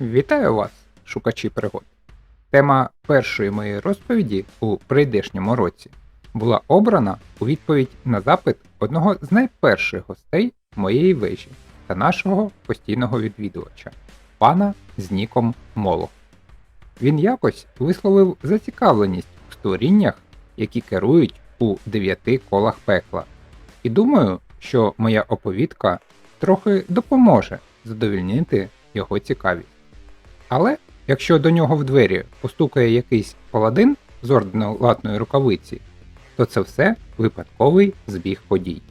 Вітаю вас, шукачі пригод. Тема першої моєї розповіді у прийдешньому році була обрана у відповідь на запит одного з найперших гостей моєї вежі та нашого постійного відвідувача, пана з ніком Молох. Він якось висловив зацікавленість у створіннях, які керують у дев'яти колах пекла. І думаю, що моя оповідка трохи допоможе задовільнити його цікавість. Але якщо до нього в двері постукає якийсь паладин з ордену латної рукавиці, то це все випадковий збіг подій.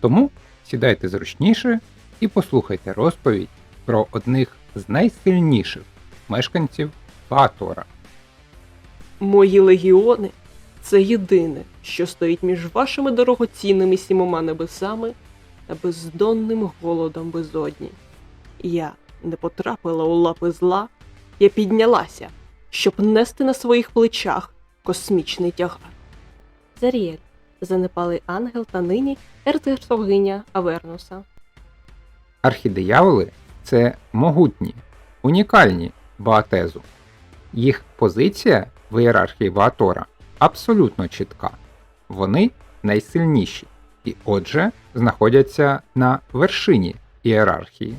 Тому сідайте зручніше і послухайте розповідь про одних з найсильніших мешканців Фаатора. Мої легіони це єдине, що стоїть між вашими дорогоцінними сімома небесами та бездонним голодом безодні. Я не потрапила у лапи зла, я піднялася, щоб нести на своїх плечах космічний тягар. Заріель, занепалий ангел та нині ерцгерцогиня Авернуса. Архідияволи це могутні, унікальні Баатезу. Їх позиція в ієрархії Баатора абсолютно чітка. Вони найсильніші і, отже, знаходяться на вершині ієрархії.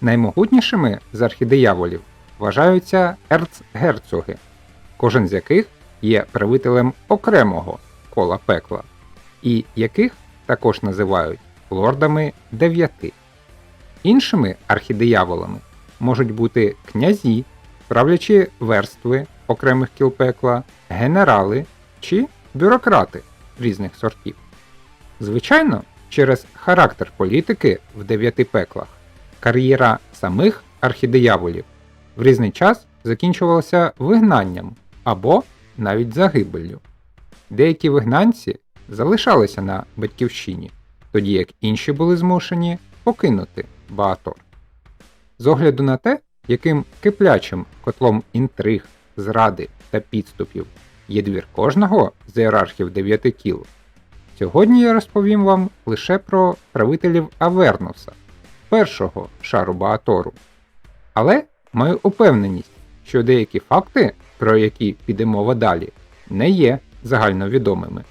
Наймогутнішими з архідияволів вважаються ерцгерцоги, кожен з яких є правителем окремого кола пекла, і яких також називають лордами дев'яти. Іншими архідияволами можуть бути князі, правлячі верстви окремих кіл пекла, генерали чи бюрократи різних сортів. Звичайно, через характер політики в дев'яти пеклах кар'єра самих архідияволів в різний час закінчувалася вигнанням або навіть загибеллю. Деякі вигнанці залишалися на батьківщині, тоді як інші були змушені покинути Баатор. З огляду на те, яким киплячим котлом інтриг, зради та підступів є двір кожного з ієрархів дев'яти кіл, сьогодні я розповім вам лише про правителів Авернуса, першого шару Баатору. Але маю упевненість, що деякі факти, про які піде мова далі, не є загальновідомими.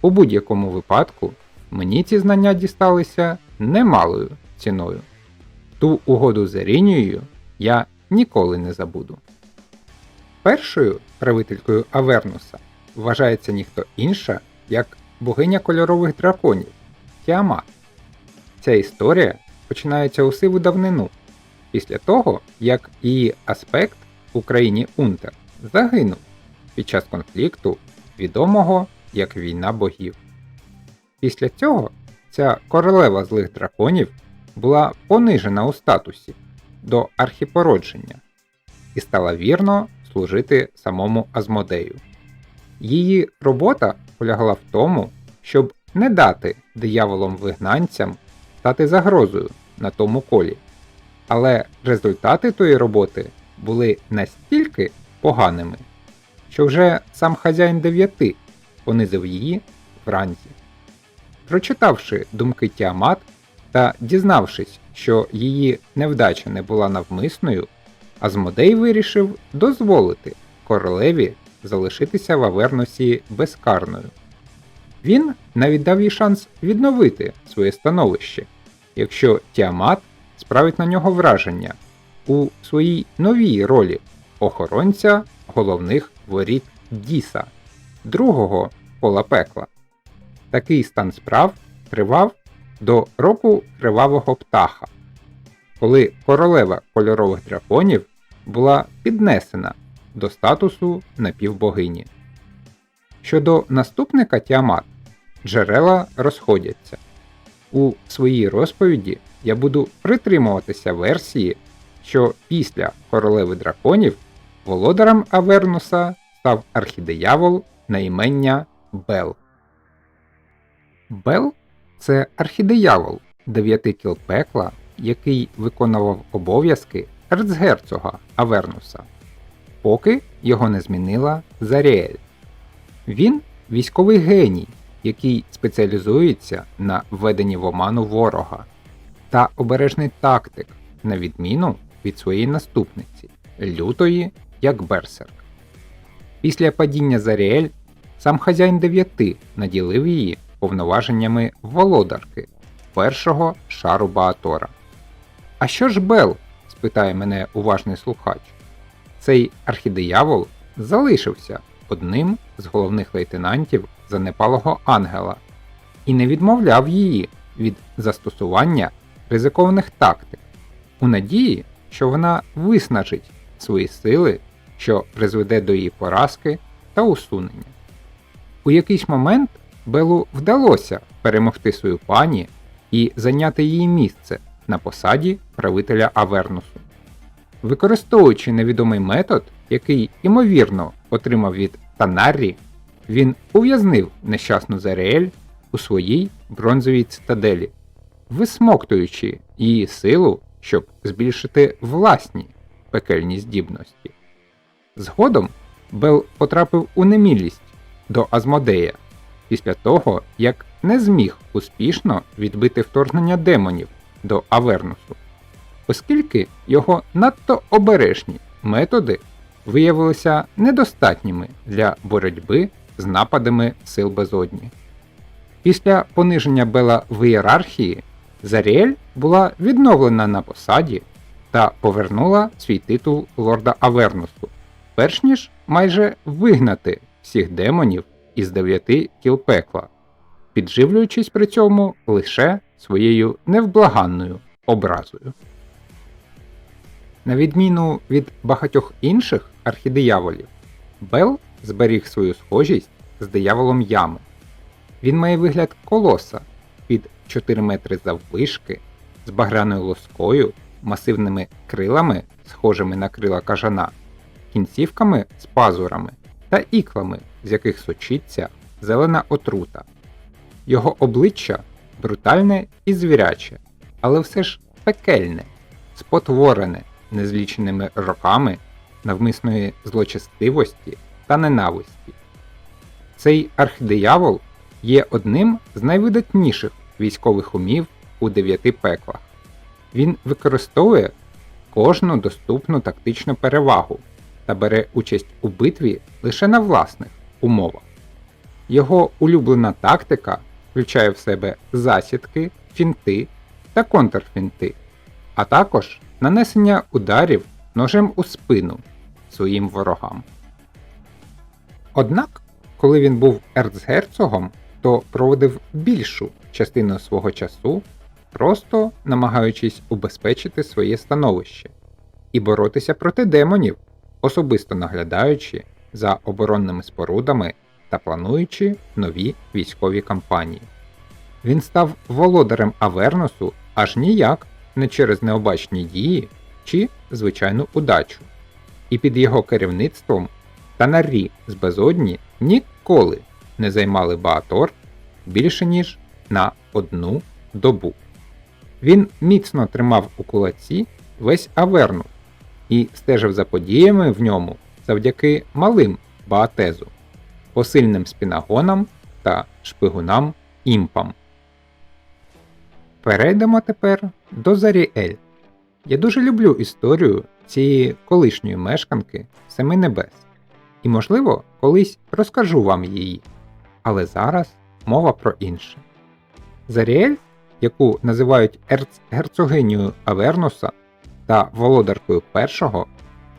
У будь-якому випадку мені ці знання дісталися немалою ціною. Ту угоду з Ерінією я ніколи не забуду. Першою правителькою Авернуса вважається ніхто інша, як богиня кольорових драконів Тіамат. Ця історія починається у сиву давнину, після того, як її аспект у країні Унтер загинув під час конфлікту, відомого як Війна богів. Після цього ця королева злих драконів була понижена у статусі до архіпородження і стала вірно служити самому Азмодею. Її робота полягала в тому, щоб не дати дияволам-вигнанцям стати загрозою на тому колі. Але результати тої роботи були настільки поганими, що вже сам хазяїн дев'яти понизив її вранці. Прочитавши думки Тіамат та дізнавшись, що її невдача не була навмисною, Азмодей вирішив дозволити королеві залишитися в Авернусі безкарною. Він навіть дав їй шанс відновити своє становище, якщо Тіамат справить на нього враження у своїй новій ролі охоронця головних воріт Діса, другого пола пекла. Такий стан справ тривав до року кривавого птаха, коли королева кольорових драконів була піднесена до статусу напівбогині. Щодо наступника Тіамат, джерела розходяться. У своїй розповіді я буду притримуватися версії, що після королеви драконів володарем Авернуса став архідиявол на імення Бел. Бел це архідиявол дев'яти кіл пекла, який виконував обов'язки ерцгерцога Авернуса, поки його не змінила Заріель. Він військовий геній, який спеціалізується на введенні в оману ворога, та обережний тактик, на відміну від своєї наступниці, лютої, як берсерк. Після падіння Заріель сам хазяїн дев'яти наділив її повноваженнями володарки першого шару Баатора. А що ж Бел? спитає мене уважний слухач. Цей архідиявол залишився одним з головних лейтенантів занепалого ангела і не відмовляв її від застосування ризикованих тактик у надії, що вона виснажить свої сили, що призведе до її поразки та усунення. У якийсь момент Белу вдалося перемогти свою пані і зайняти її місце на посаді правителя Авернусу. Використовуючи невідомий метод, який, ймовірно, отримав від Танаррі, він ув'язнив нещасну Заріель у своїй бронзовій цитаделі, висмоктуючи її силу, щоб збільшити власні пекельні здібності. Згодом Бел потрапив у немілість до Азмодея після того, як не зміг успішно відбити вторгнення демонів до Авернусу, оскільки його надто обережні методи виявилися недостатніми для боротьби з нападами сил безодні. Після пониження Бела в ієрархії Заріель була відновлена на посаді та повернула свій титул лорда Авернусу, перш ніж майже вигнати всіх демонів із дев'яти кіл пекла, підживлюючись при цьому лише своєю невблаганною образою. На відміну від багатьох інших архідияволів, Бел зберіг свою схожість з дияволом ями. Він має вигляд колоса під 4 метри заввишки, з багряною лоскою, масивними крилами, схожими на крила кажана, кінцівками з пазурами та іклами, з яких сочиться зелена отрута. Його обличчя брутальне і звіряче, але все ж пекельне, спотворене незліченими роками навмисної злочестивості та ненависті. Цей архидиявол є одним з найвидатніших військових умів у дев'яти пеклах. Він використовує кожну доступну тактичну перевагу та бере участь у битві лише на власних умовах. Його улюблена тактика включає в себе засідки, фінти та контрфінти, а також нанесення ударів ножем у спину своїм ворогам. Однак, коли він був ерцгерцогом, то проводив більшу частину свого часу, просто намагаючись убезпечити своє становище і боротися проти демонів, особисто наглядаючи за оборонними спорудами та плануючи нові військові кампанії. Він став володарем Аверносу аж ніяк не через необачні дії чи звичайну удачу, і під його керівництвом танарі з безодні ніколи не займали Баатор більше ніж на одну добу. Він міцно тримав у кулаці весь Аверну і стежив за подіями в ньому завдяки малим Баатезу, посильним спінагонам та шпигунам імпам. Перейдемо тепер до Заріель. Я дуже люблю історію цієї колишньої мешканки Семи Небес, і, можливо, колись розкажу вам її. Але зараз мова про інше. Заріель, яку називають ерцгерцогинею Авернуса та володаркою першого,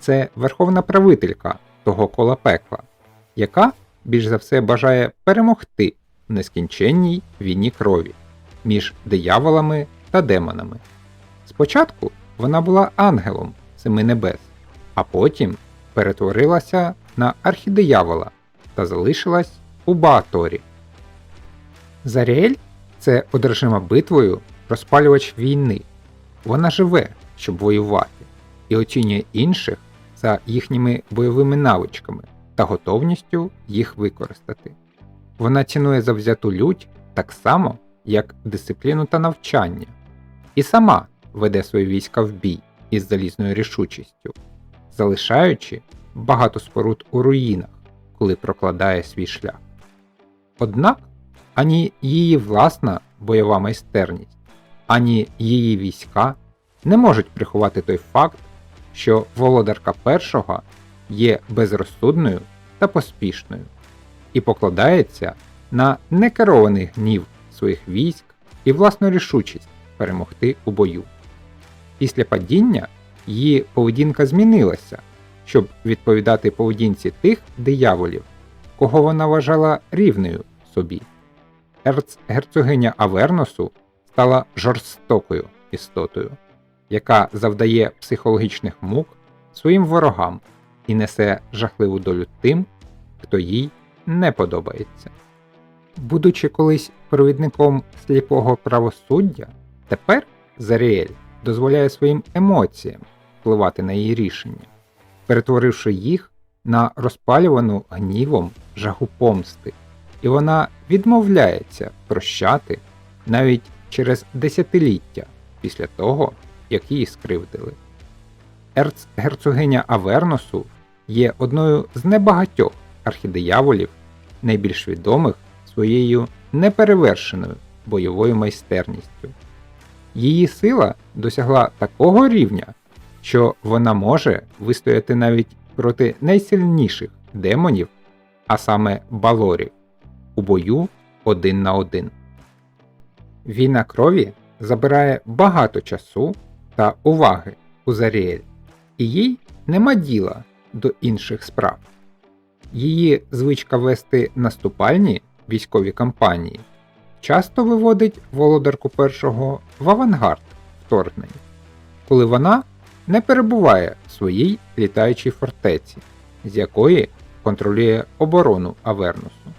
це верховна правителька того кола пекла, яка більш за все бажає перемогти в нескінченній війні крові між дияволами та демонами. Спочатку вона була ангелом семи небес, а потім перетворилася на архідиявола та залишилась у Бааторі. Заріель це одержима битвою розпалювач війни. Вона живе, щоб воювати, і оцінює інших за їхніми бойовими навичками та готовністю їх використати. Вона цінує завзяту лють так само, як дисципліну та навчання, і сама веде свої війська в бій із залізною рішучістю, залишаючи багато споруд у руїнах, коли прокладає свій шлях. Однак ані її власна бойова майстерність, ані її війська не можуть приховати той факт, що володарка першого є безрозсудною та поспішною і покладається на некерований гнів своїх військ і власну рішучість перемогти у бою. Після падіння її поведінка змінилася, щоб відповідати поведінці тих дияволів, кого вона вважала рівною собі. Ерцгерцогиня Аверносу стала жорстокою істотою, яка завдає психологічних мук своїм ворогам і несе жахливу долю тим, хто їй не подобається. Будучи колись провідником сліпого правосуддя, тепер Заріель дозволяє своїм емоціям впливати на її рішення, перетворивши їх на розпалювану гнівом жагу помсти, і вона відмовляється прощати навіть через десятиліття після того, як її скривдили. Ерцгерцогиня Аверносу є одною з небагатьох архідияволів, найбільш відомих своєю неперевершеною бойовою майстерністю. Її сила досягла такого рівня, що вона може вистояти навіть проти найсильніших демонів, а саме балорів, у бою один на один. Війна крові забирає багато часу та уваги у Заріель, і їй нема діла до інших справ. Її звичка вести наступальні військові кампанії часто виводить володарку першого в авангард вторгнень, коли вона не перебуває в своїй літаючій фортеці, з якої контролює оборону Авернусу.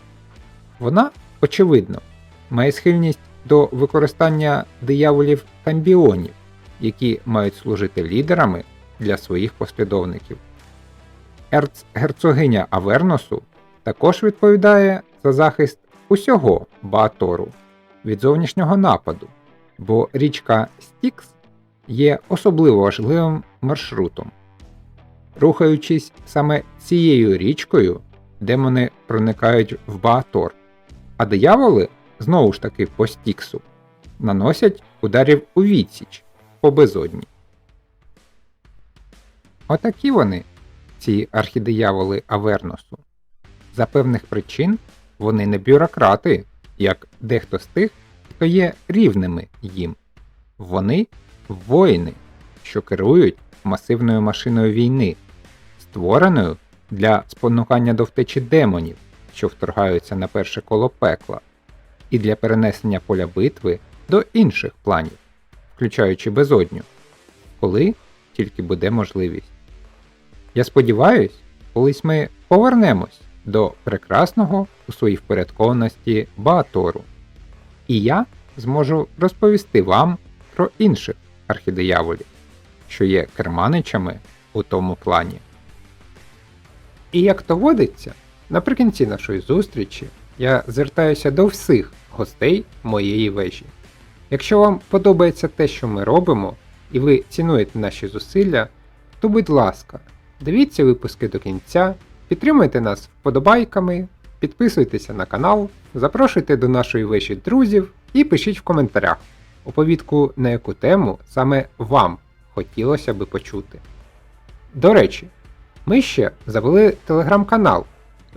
Вона, очевидно, має схильність до використання дияволів тамбіонів, які мають служити лідерами для своїх послідовників. Ерцгерцогиня Аверносу також відповідає за захист усього Баатору від зовнішнього нападу, бо річка Стікс є особливо важливим маршрутом. Рухаючись саме цією річкою, демони проникають в Баатор, а дияволи, знову ж таки по Стіксу, наносять ударів у відсіч по безодні. Отакі вони, ці архідияволи Аверносу. За певних причин вони не бюрократи, як дехто з тих, хто є рівними їм. Вони воїни, що керують масивною машиною війни, створеною для спонукання до втечі демонів, що вторгаються на перше коло пекла, і для перенесення поля битви до інших планів, включаючи безодню, коли тільки буде можливість. Я сподіваюсь, колись ми повернемось до прекрасного у своїй впорядкованості Баатору, і я зможу розповісти вам про інших архідияволів, що є керманичами у тому плані. І як то водиться, наприкінці нашої зустрічі я звертаюся до всіх гостей моєї вежі. Якщо вам подобається те, що ми робимо, і ви цінуєте наші зусилля, то будь ласка, дивіться випуски до кінця, підтримуйте нас вподобайками, підписуйтеся на канал, запрошуйте до нашої вежі друзів і пишіть в коментарях, оповідку на яку тему саме вам хотілося би почути. До речі, ми ще завели телеграм-канал,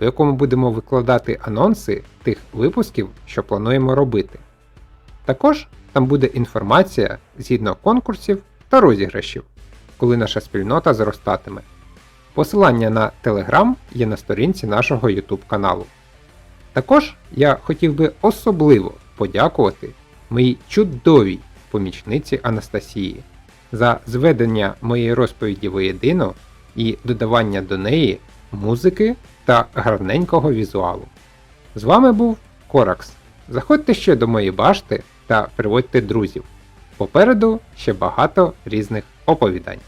у якому будемо викладати анонси тих випусків, що плануємо робити. Також там буде інформація згідно конкурсів та розіграшів, коли наша спільнота зростатиме. Посилання на Telegram є на сторінці нашого YouTube каналу. Також я хотів би особливо подякувати моїй чудовій помічниці Анастасії за зведення моєї розповіді воєдино і додавання до неї музики та гарненького візуалу. З вами був Коракс. Заходьте ще до моєї башти та приводьте друзів. Попереду ще багато різних оповідань.